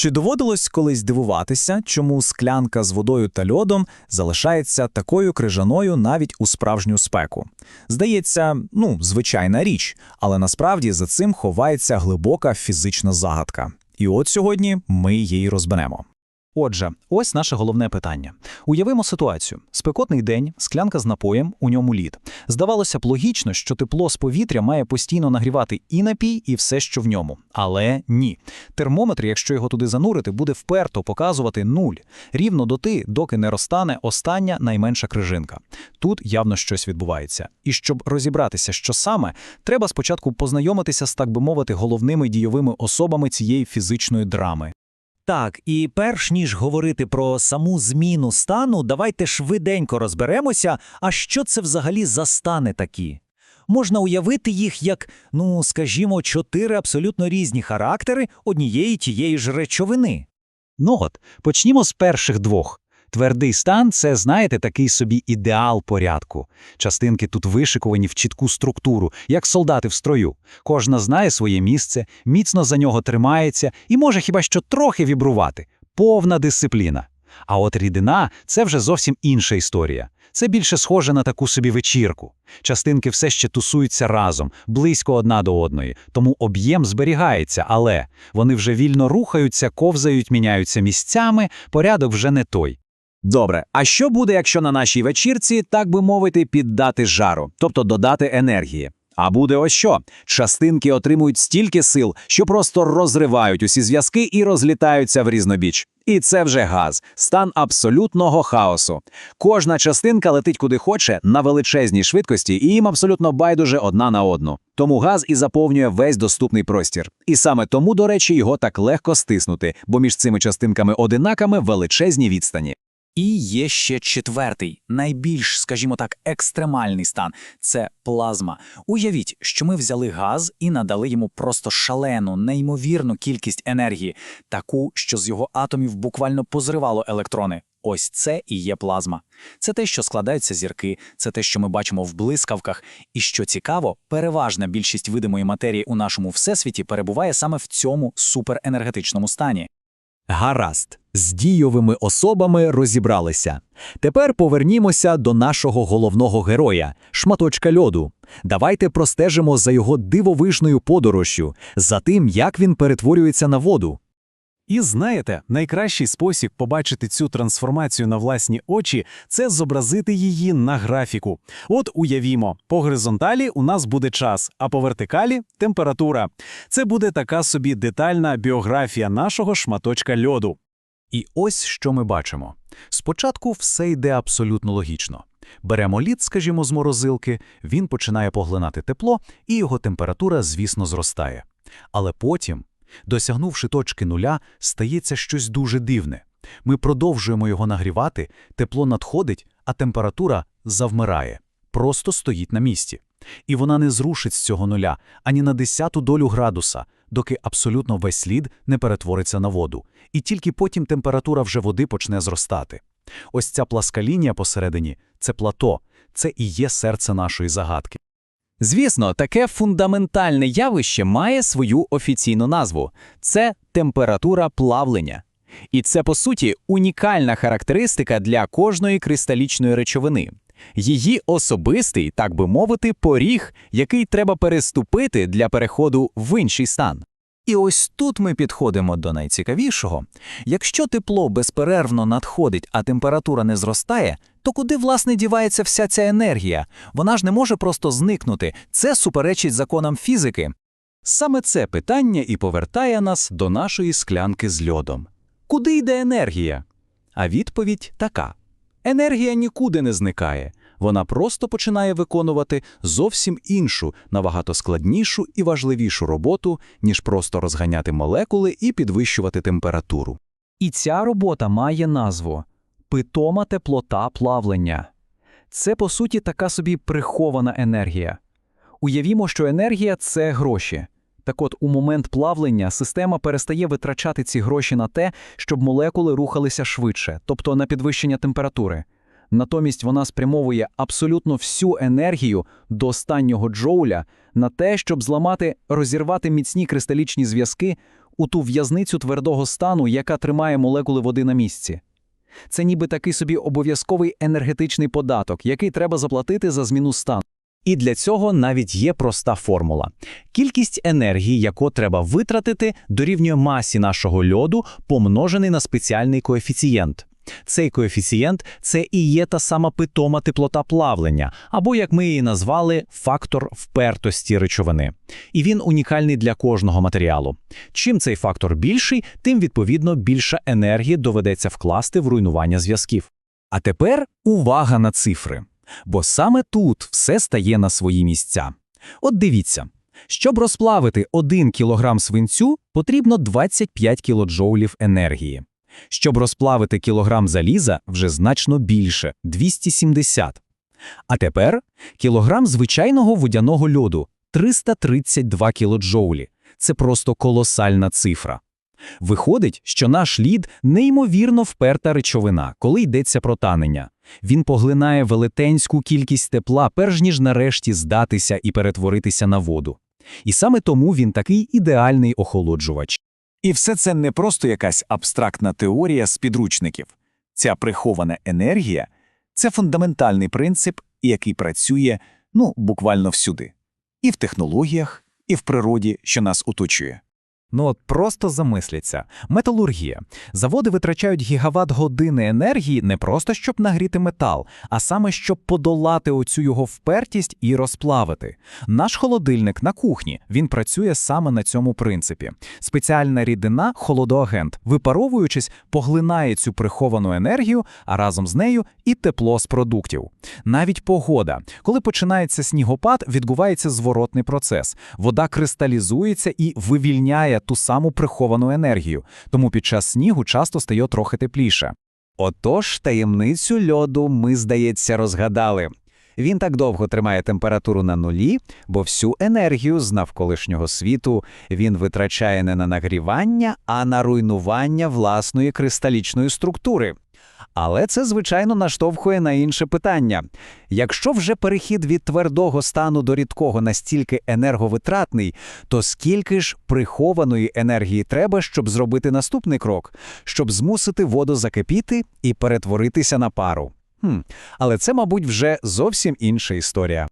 Чи доводилось колись дивуватися, чому склянка з водою та льодом залишається такою крижаною навіть у справжню спеку? Здається, ну, звичайна річ, але насправді за цим ховається глибока фізична загадка. І от сьогодні ми її розберемо. Отже, ось наше головне питання. Уявимо ситуацію: спекотний день, склянка з напоєм, у ньому лід. Здавалося б, логічно, що тепло з повітря має постійно нагрівати і напій, і все, що в ньому. Але ні. Термометр, якщо його туди занурити, буде вперто показувати нуль, рівно доти, доки не розтане остання найменша крижинка. Тут явно щось відбувається. І щоб розібратися, що саме, треба спочатку познайомитися з, так би мовити, головними дійовими особами цієї фізичної драми. Так, і перш ніж говорити про саму зміну стану, давайте швиденько розберемося, а що це взагалі за стани такі. Можна уявити їх як, ну, скажімо, чотири абсолютно різні характери однієї тієї ж речовини. Ну от, почнімо з перших двох. Твердий стан це, знаєте, такий собі ідеал порядку. Частинки тут вишикувані в чітку структуру, як солдати в строю. Кожна знає своє місце, міцно за нього тримається і може хіба що трохи вібрувати. Повна дисципліна. А от рідина це вже зовсім інша історія. Це більше схоже на таку собі вечірку. Частинки все ще тусуються разом, близько одна до одної, тому об'єм зберігається, але вони вже вільно рухаються, ковзають, міняються місцями, порядок вже не той. Добре, а що буде, якщо на нашій вечірці, так би мовити, піддати жару, тобто додати енергії? А буде ось що: частинки отримують стільки сил, що просто розривають усі зв'язки і розлітаються в різнобіч. І це вже газ, стан абсолютного хаосу. Кожна частинка летить куди хоче на величезній швидкості, і їм абсолютно байдуже одна на одну. Тому газ і заповнює весь доступний простір. І саме тому, до речі, його так легко стиснути, бо між цими частинками одинаками величезні відстані. І є ще четвертий, найбільш, скажімо так, екстремальний стан це плазма. Уявіть, що ми взяли газ і надали йому просто шалену, неймовірну кількість енергії, таку, що з його атомів буквально позривало електрони. Ось це і є плазма. Це те, що складаються зірки, це те, що ми бачимо в блискавках. І що цікаво, переважна більшість видимої матерії у нашому всесвіті перебуває саме в цьому суперенергетичному стані. Гаразд, з дійовими особами розібралися. Тепер повернімося до нашого головного героя, шматочка льоду. Давайте простежимо за його дивовижною подорожжю, за тим, як він перетворюється на воду. І знаєте, найкращий спосіб побачити цю трансформацію на власні очі це зобразити її на графіку. От уявімо, по горизонталі у нас буде час, а по вертикалі температура. Це буде така собі детальна біографія нашого шматочка льоду. І ось що ми бачимо. Спочатку все йде абсолютно логічно. Беремо лід, скажімо, з морозилки, він починає поглинати тепло, і його температура, звісно, зростає. Але потім, досягнувши точки нуля, стається щось дуже дивне. Ми продовжуємо його нагрівати, тепло надходить, а температура завмирає, просто стоїть на місці. І вона не зрушить з цього нуля ані на десяту долю градуса, доки абсолютно весь лід не перетвориться на воду, і тільки потім температура вже води почне зростати. Ось ця пласка лінія посередині це плато, це і є серце нашої загадки. Звісно, таке фундаментальне явище має свою офіційну назву це температура плавлення. І це, по суті, унікальна характеристика для кожної кристалічної речовини. Її особистий, так би мовити, поріг, який треба переступити для переходу в інший стан. І ось тут ми підходимо до найцікавішого. Якщо тепло безперервно надходить, а температура не зростає, то куди, власне, дівається вся ця енергія? Вона ж не може просто зникнути. Це суперечить законам фізики. Саме це питання і повертає нас до нашої склянки з льодом. Куди йде енергія? А відповідь така: енергія нікуди не зникає. Вона просто починає виконувати зовсім іншу, набагато складнішу і важливішу роботу, ніж просто розганяти молекули і підвищувати температуру. І ця робота має назву питома теплота плавлення. Це, по суті, така собі прихована енергія. Уявімо, що енергія це гроші. Так от, у момент плавлення система перестає витрачати ці гроші на те, щоб молекули рухалися швидше, тобто на підвищення температури. Натомість вона спрямовує абсолютно всю енергію до останнього джоуля на те, щоб зламати, розірвати міцні кристалічні зв'язки, у ту в'язницю твердого стану, яка тримає молекули води на місці. Це ніби такий собі обов'язковий енергетичний податок, який треба заплатити за зміну стану. І для цього навіть є проста формула. Кількість енергії, яку треба витратити, дорівнює масі нашого льоду, помножений на спеціальний коефіцієнт. Цей коефіцієнт – це і є та сама питома теплота плавлення, або, як ми її назвали, фактор впертості речовини. І він унікальний для кожного матеріалу. Чим цей фактор більший, тим, відповідно, більше енергії доведеться вкласти в руйнування зв'язків. А тепер увага на цифри. Бо саме тут все стає на свої місця. От дивіться, щоб розплавити 1 кг свинцю, потрібно 25 кілоджоулів енергії. Щоб розплавити кілограм заліза, вже значно більше – 270. А тепер кілограм звичайного водяного льоду – 332 кілоджоулі. Це просто колосальна цифра. Виходить, що наш лід неймовірно вперта речовина, коли йдеться про танення. Він поглинає велетенську кількість тепла, перш ніж нарешті здатися і перетворитися на воду. І саме тому він такий ідеальний охолоджувач. І все це не просто якась абстрактна теорія з підручників. Ця прихована енергія – це фундаментальний принцип, який працює, ну, буквально всюди. І в технологіях, і в природі, що нас оточує. Ну от просто замисляться. Металургія. Заводи витрачають гігават години енергії не просто щоб нагріти метал, а саме щоб подолати оцю його впертість і розплавити. Наш холодильник на кухні, він працює саме на цьому принципі. Спеціальна рідина, холодоагент, випаровуючись, поглинає цю приховану енергію, а разом з нею і тепло з продуктів. Навіть погода. Коли починається снігопад, відбувається зворотний процес. Вода кристалізується і вивільняє ту саму приховану енергію, тому під час снігу часто стає трохи тепліше. Отож, таємницю льоду ми, здається, розгадали. Він так довго тримає температуру на нулі, бо всю енергію з навколишнього світу він витрачає не на нагрівання, а на руйнування власної кристалічної структури. Але це, звичайно, наштовхує на інше питання. Якщо вже перехід від твердого стану до рідкого настільки енерговитратний, то скільки ж прихованої енергії треба, щоб зробити наступний крок, щоб змусити воду закипіти і перетворитися на пару? Хм, але це, мабуть, вже зовсім інша історія.